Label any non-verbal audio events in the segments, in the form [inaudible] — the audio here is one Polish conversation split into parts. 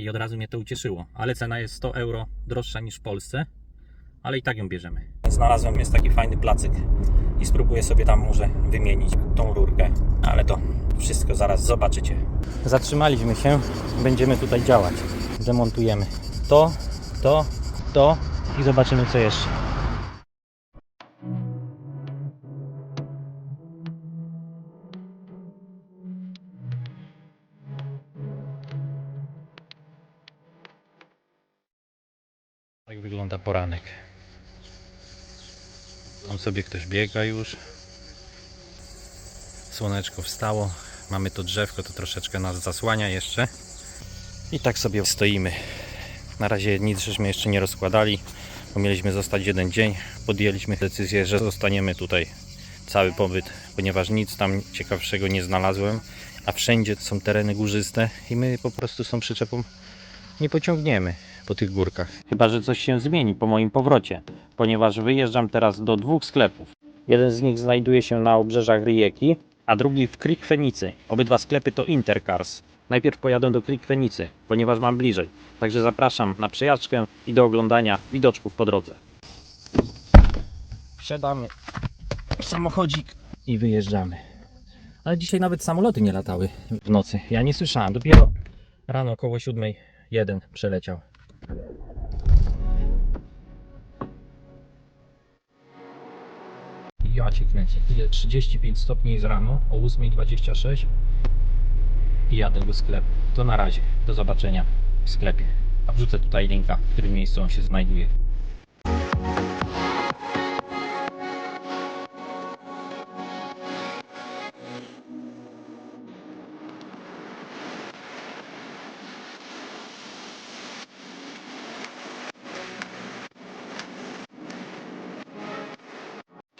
i od razu mnie to ucieszyło. Ale cena jest 100 euro droższa niż w Polsce, ale i tak ją bierzemy. Znalazłem jest taki fajny placyk i spróbuję sobie tam może wymienić tą rurkę, ale to wszystko zaraz zobaczycie. Zatrzymaliśmy się, będziemy tutaj działać. Demontujemy to, to, to i zobaczymy co jeszcze. Tak wygląda poranek. Tam sobie ktoś biega już. Słoneczko wstało. Mamy to drzewko, to troszeczkę nas zasłania jeszcze. I tak sobie stoimy. Na razie nic żeśmy jeszcze nie rozkładali, bo mieliśmy zostać jeden dzień. Podjęliśmy decyzję, że zostaniemy tutaj cały pobyt, ponieważ nic tam ciekawszego nie znalazłem, a wszędzie są tereny górzyste i my po prostu z tą przyczepą nie pociągniemy po tych górkach. Chyba, że coś się zmieni po moim powrocie, ponieważ wyjeżdżam teraz do dwóch sklepów. Jeden z nich znajduje się na obrzeżach Rijeki, a drugi w Krikwenicy. Obydwa sklepy to Intercars. Najpierw pojadę do Krikwenicy, ponieważ mam bliżej. Także zapraszam na przejażdżkę i do oglądania widoczków po drodze. Wsiadamy w samochodzik i wyjeżdżamy. Ale dzisiaj nawet samoloty nie latały w nocy. Ja nie słyszałem. Dopiero rano około siódmej jeden przeleciał. Ja cię kręcę. Ile? 35 stopni jest rano o 8.26 i jadę do sklepu. To na razie. Do zobaczenia w sklepie. A wrzucę tutaj linka, w którym miejscu on się znajduje.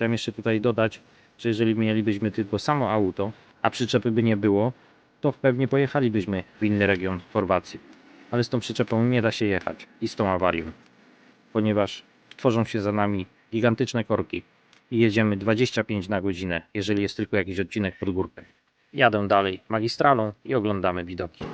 Chciałem jeszcze tutaj dodać, że jeżeli mielibyśmy tylko samo auto, a przyczepy by nie było, to pewnie pojechalibyśmy w inny region Chorwacji. Ale z tą przyczepą nie da się jechać i z tą awarią, ponieważ tworzą się za nami gigantyczne korki i jedziemy 25 na godzinę, jeżeli jest tylko jakiś odcinek pod górkę. Jadę dalej magistralą i oglądamy widoki.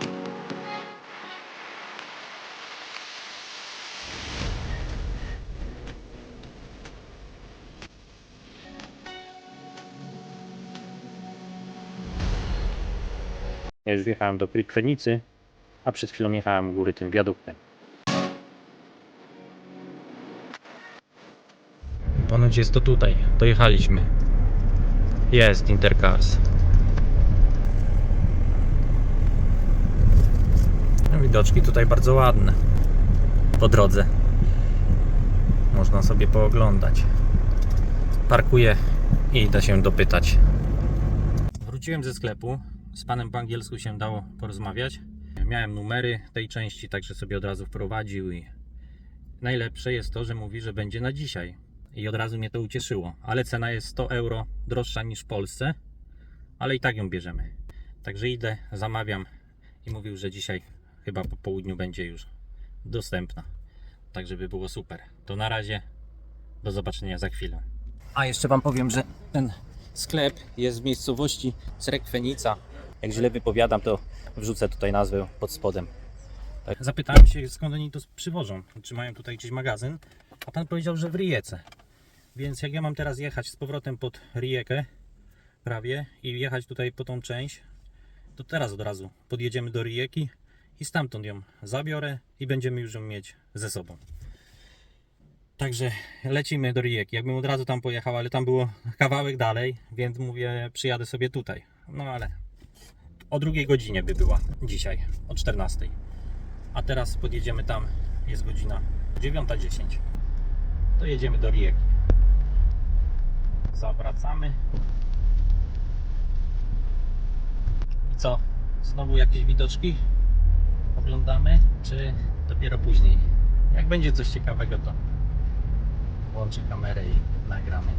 Ja już wjechałem do Krykwenicy, a przed chwilą jechałem góry tym wiaduktem. Ponoć jest to tutaj. Dojechaliśmy. Jest Intercars. No, Widoczki tutaj bardzo ładne. Po drodze. Można sobie pooglądać. Parkuję i idę się dopytać. Wróciłem ze sklepu. Z panem po angielsku się dało porozmawiać. Miałem numery tej części, także sobie od razu wprowadził i najlepsze jest to, że mówi, że będzie na dzisiaj. I od razu mnie to ucieszyło. Ale cena jest 100 euro droższa niż w Polsce, ale i tak ją bierzemy. Także idę, zamawiam i mówił, że dzisiaj chyba po południu będzie już dostępna. Tak, żeby było super. To na razie. Do zobaczenia za chwilę. A jeszcze Wam powiem, że ten sklep jest w miejscowości Srekwenica. Jak źle wypowiadam, to wrzucę tutaj nazwę pod spodem. Tak. Zapytałem się, skąd oni to przywożą. Czy mają tutaj gdzieś magazyn? A pan powiedział, że w Rijece. Więc jak ja mam teraz jechać z powrotem pod Rijekę, prawie, i jechać tutaj po tą część, to teraz od razu podjedziemy do Rijeki i stamtąd ją zabiorę i będziemy już ją mieć ze sobą. Także lecimy do Rijeki. Jakbym od razu tam pojechał, ale tam było kawałek dalej, więc mówię, przyjadę sobie tutaj. No ale o drugiej godzinie by była dzisiaj, o 14. A teraz podjedziemy tam, jest godzina 9.10. To jedziemy do Rijeki. Zawracamy. I co? Znowu jakieś widoczki oglądamy, czy dopiero później? Jak będzie coś ciekawego, to włączę kamerę i nagramy.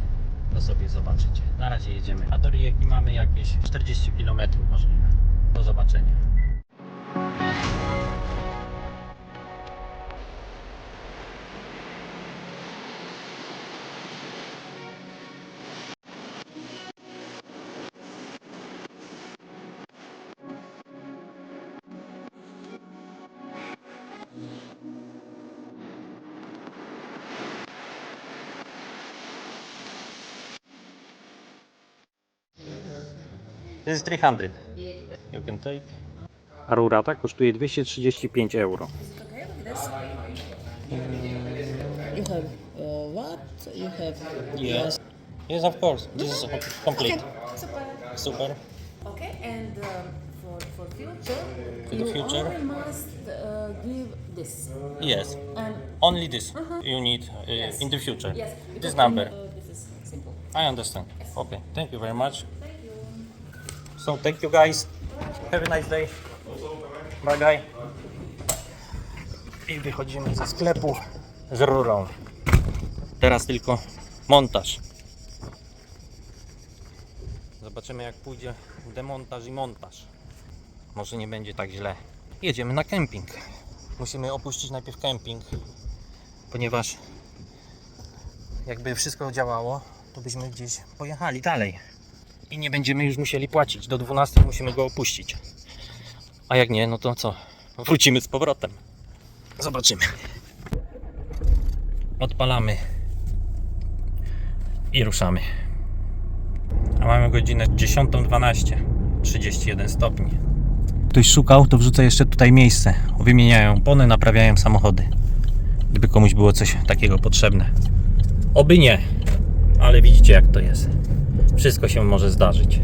To sobie zobaczycie. Na razie jedziemy. A do Rijeki mamy jakieś 40 km możliwe. Do zobaczenia. This is 300. You can take. A rurata kosztuje 235 euro. Okay, like this. You have uh, what? You have Yes. Yes, of course. This is complete. Okay, super. Super. Okay, and um, for for future, For the you future? only must uh, give this. Yes. And Only this you need uh, Yes. in the future. yes, This because number. then, uh, this is simple. I understand. Okay. Thank you very much. Thank you. So thank you guys. Have a nice day. Bye. I wychodzimy ze sklepu z rurą. Teraz tylko montaż. Zobaczymy jak pójdzie demontaż i montaż. Może nie będzie tak źle. Jedziemy na kemping. Musimy opuścić najpierw kemping, ponieważ jakby wszystko działało, to byśmy gdzieś pojechali dalej i nie będziemy już musieli płacić. Do 12 musimy go opuścić. A jak nie, no to co? Wrócimy z powrotem. Zobaczymy. Odpalamy i ruszamy. A mamy godzinę 10.12, 31 stopni. Ktoś szukał, to wrzucę jeszcze tutaj miejsce. Wymieniają opony, naprawiają samochody. Gdyby komuś było coś takiego potrzebne. Oby nie, ale widzicie jak to jest wszystko się może zdarzyć.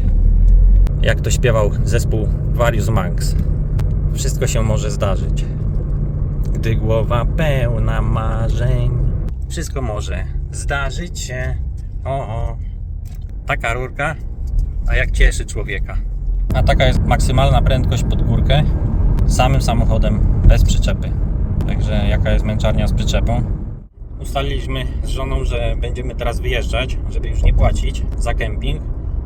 Jak to śpiewał zespół Various Monks. Wszystko się może zdarzyć. Gdy głowa pełna marzeń, wszystko może zdarzyć się. O, o. Taka rurka, a jak cieszy człowieka. A taka jest maksymalna prędkość pod górkę samym samochodem, bez przyczepy. Także jaka jest męczarnia z przyczepą? Ustaliliśmy z żoną, że będziemy teraz wyjeżdżać, żeby już nie płacić za kemping.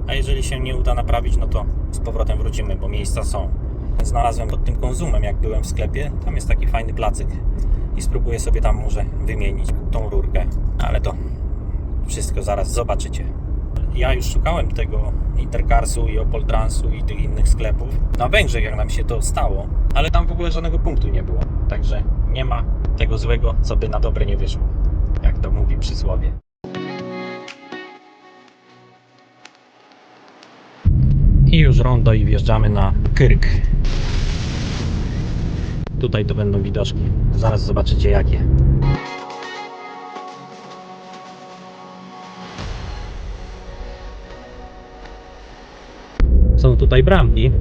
A jeżeli się nie uda naprawić, no to z powrotem wrócimy, bo miejsca są. Znalazłem pod tym konzumem, jak byłem w sklepie. Tam jest taki fajny placyk i spróbuję sobie tam może wymienić tą rurkę, ale to wszystko zaraz zobaczycie. Ja już szukałem tego Intercarsu i Opol Transu i tych innych sklepów na Węgrzech, jak nam się to stało, ale tam w ogóle żadnego punktu nie było. Także nie ma tego złego, co by na dobre nie wyszło. Jak to mówi przysłowie. I już rondo i wjeżdżamy na Kyrk. Tutaj to będą widoczki. Zaraz zobaczycie jakie. Są tutaj bramki.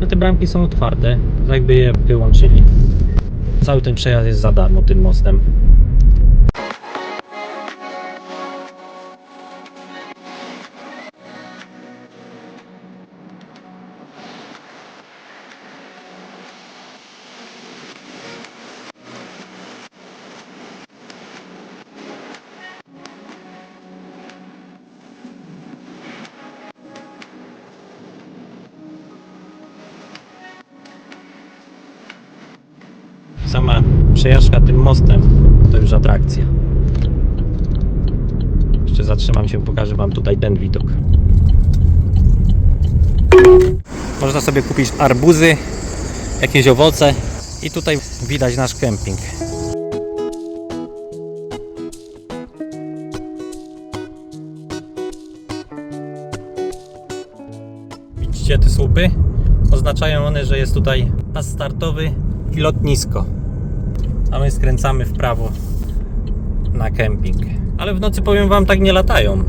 No te bramki są otwarte, jakby je wyłączyli. Cały ten przejazd jest za darmo tym mostem. Przejażdżka tym mostem to już atrakcja. Jeszcze zatrzymam się, pokażę Wam tutaj ten widok. Można sobie kupić arbuzy, jakieś owoce i tutaj widać nasz kemping. Widzicie te słupy? Oznaczają one, że jest tutaj pas startowy i lotnisko. A my skręcamy w prawo na kemping. Ale w nocy powiem wam tak nie latają.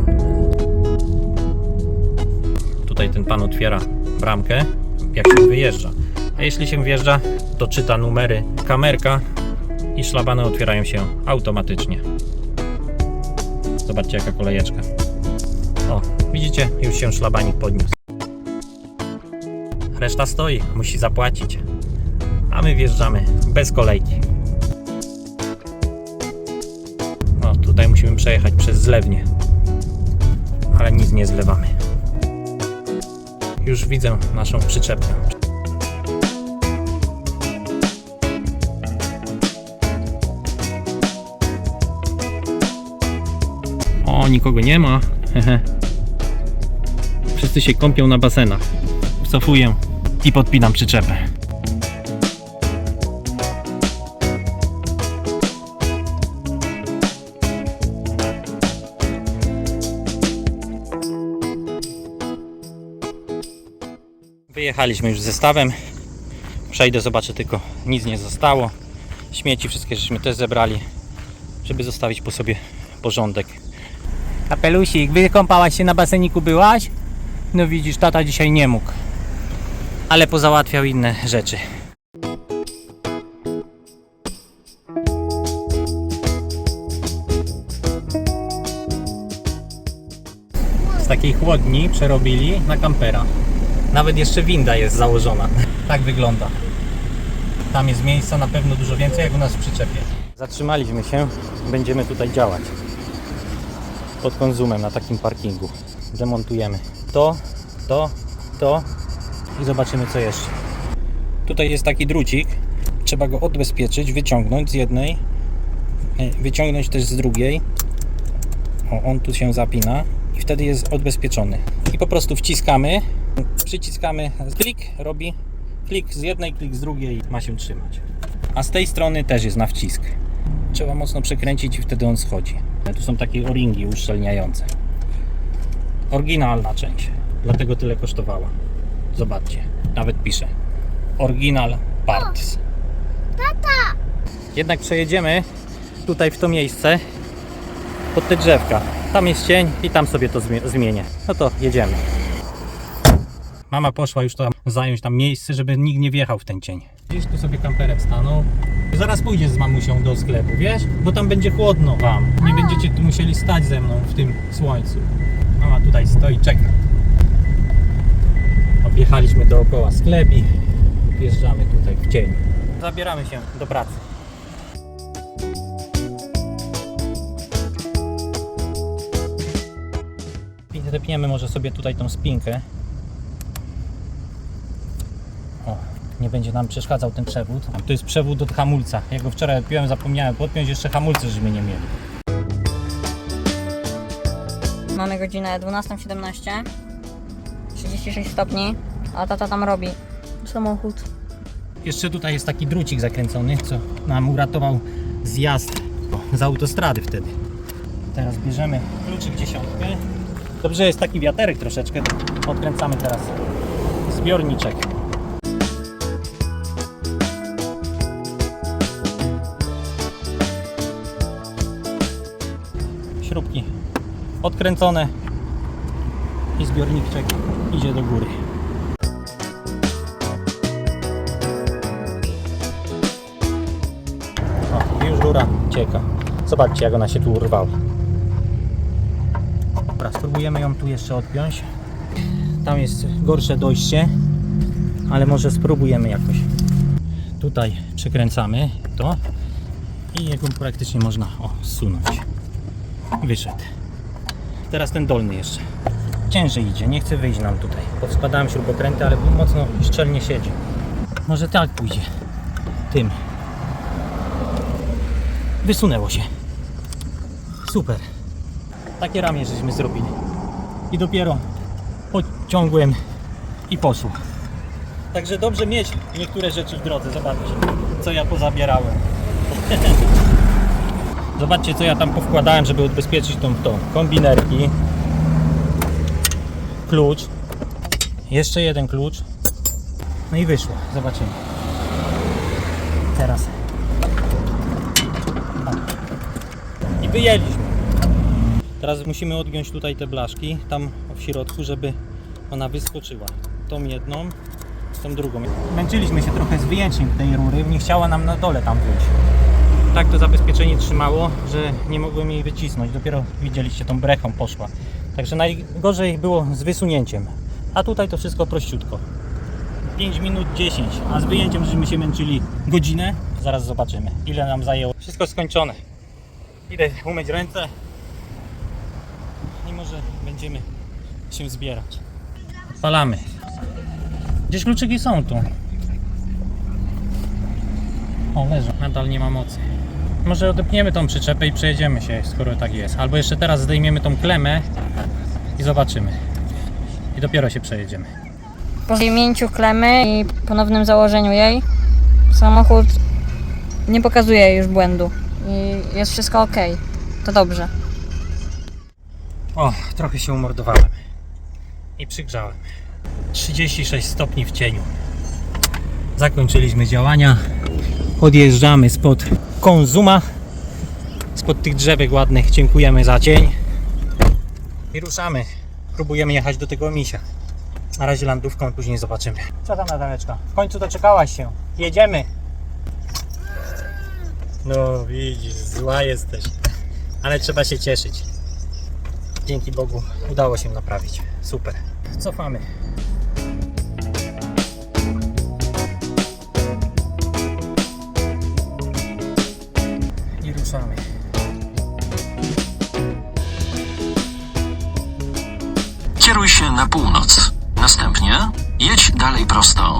Tutaj ten pan otwiera bramkę, jak się wyjeżdża. A jeśli się wjeżdża, to czyta numery kamerka i szlabany otwierają się automatycznie. Zobaczcie jaka kolejeczka. O, widzicie? Już się szlabanik podniósł. Reszta stoi, musi zapłacić. A my wjeżdżamy bez kolejki. Zlewnię. Ale nic nie zlewamy. Już widzę naszą przyczepę. O, nikogo nie ma. Wszyscy się kąpią na basenach. Cofuję i podpinam przyczepę. Wyjechaliśmy już z zestawem. Przejdę, zobaczę tylko, nic nie zostało. Śmieci wszystkie żeśmy też zebrali, żeby zostawić po sobie porządek. Kapelusik, wykąpałaś się na baseniku, byłaś? No widzisz, tata dzisiaj nie mógł. Ale pozałatwiał inne rzeczy. Z takiej chłodni przerobili na kampera. Nawet jeszcze winda jest założona. Tak wygląda. Tam jest miejsca na pewno dużo więcej jak u nas w przyczepie. Zatrzymaliśmy się, będziemy tutaj działać. Pod konzumem na takim parkingu. Demontujemy to, to, to i zobaczymy co jeszcze. Tutaj jest taki drucik. Trzeba go odbezpieczyć, wyciągnąć z jednej, e, wyciągnąć też z drugiej. O, on tu się zapina wtedy jest odbezpieczony. I po prostu wciskamy, przyciskamy, klik robi, klik z jednej, klik z drugiej, ma się trzymać. A z tej strony też jest na wcisk. Trzeba mocno przekręcić i wtedy on schodzi. Tu są takie o-ringi uszczelniające. Oryginalna część, dlatego tyle kosztowała. Zobaczcie, nawet pisze. Original parts. Tata! Jednak przejedziemy tutaj w to miejsce, pod te drzewka. Tam jest cień i tam sobie to zmie- zmienię. No to jedziemy. Mama poszła już tam zająć tam miejsce, żeby nikt nie wjechał w ten cień. Gdzieś tu sobie kamperek stanął. Zaraz pójdziesz z mamusią do sklepu, wiesz? Bo tam będzie chłodno wam. Nie będziecie tu musieli stać ze mną w tym słońcu. Mama tutaj stoi, czeka. Objechaliśmy dookoła sklepi. Wjeżdżamy tutaj w cień. Zabieramy się do pracy. Zepniemy może sobie tutaj tą spinkę. O, nie będzie nam przeszkadzał ten przewód. A to jest przewód od hamulca. Ja go wczoraj odpiąłem, zapomniałem podpiąć, jeszcze hamulce żeśmy nie mieli. Mamy godzinę 12.17 36 stopni, a tata tam robi samochód. Jeszcze tutaj jest taki drucik zakręcony, co nam uratował zjazd z autostrady wtedy. Teraz bierzemy kluczyk dziesiątkę. Dobrze jest taki wiaterek troszeczkę. Odkręcamy teraz zbiorniczek. Śrubki odkręcone i zbiorniczek idzie do góry. O, już rura cieka. Zobaczcie, jak ona się tu urwała. Dobra, spróbujemy ją tu jeszcze odpiąć. Tam jest gorsze dojście, ale może spróbujemy jakoś. Tutaj przekręcamy to i jego praktycznie można o, zsunąć. Wyszedł. Teraz ten dolny jeszcze. Ciężej idzie, nie chce wyjść nam tutaj. Powskładałem śrubokręty, ale mocno szczelnie siedzi. Może tak pójdzie. Tym. Wysunęło się. Super. Takie ramię żeśmy zrobili. I dopiero pociągłem i poszło. Także dobrze mieć niektóre rzeczy w drodze. Zobaczcie, co ja pozabierałem. [laughs] Zobaczcie, co ja tam powkładałem, żeby odbezpieczyć tą, tą kombinerki. Klucz. Jeszcze jeden klucz. No i wyszło. Zobaczymy. Teraz i wyjęliśmy. Teraz musimy odgiąć tutaj te blaszki, tam w środku, żeby ona wyskoczyła. Tą jedną, tą drugą. Męczyliśmy się trochę z wyjęciem tej rury, nie chciała nam na dole tam wyjść. Tak to zabezpieczenie trzymało, że nie mogłem jej wycisnąć. Dopiero widzieliście, tą brechą poszła. Także najgorzej było z wysunięciem. A tutaj to wszystko prościutko. 5 minut 10, a z wyjęciem żeśmy się męczyli godzinę. Zaraz zobaczymy, ile nam zajęło. Wszystko skończone. Idę umyć ręce będziemy się zbierać. Palamy. Gdzieś kluczyki są tu. O, leżą. Nadal nie ma mocy. Może odepniemy tą przyczepę i przejedziemy się, skoro tak jest. Albo jeszcze teraz zdejmiemy tą klemę i zobaczymy. I dopiero się przejedziemy. Po zdjęciu klemy i ponownym założeniu jej samochód nie pokazuje już błędu i jest wszystko ok. To dobrze. O, trochę się umordowałem. I przygrzałem. 36 stopni w cieniu. Zakończyliśmy działania. Odjeżdżamy spod konzuma. Spod tych drzewek ładnych. Dziękujemy za cień. I ruszamy. Próbujemy jechać do tego misia. Na razie landówką, później zobaczymy. Co tam Nataleczka? W końcu doczekałaś się. Jedziemy. No widzisz, zła jesteś. Ale trzeba się cieszyć. Dzięki Bogu udało się naprawić. Super. Cofamy. I ruszamy. Kieruj się na północ. Następnie jedź dalej prosto.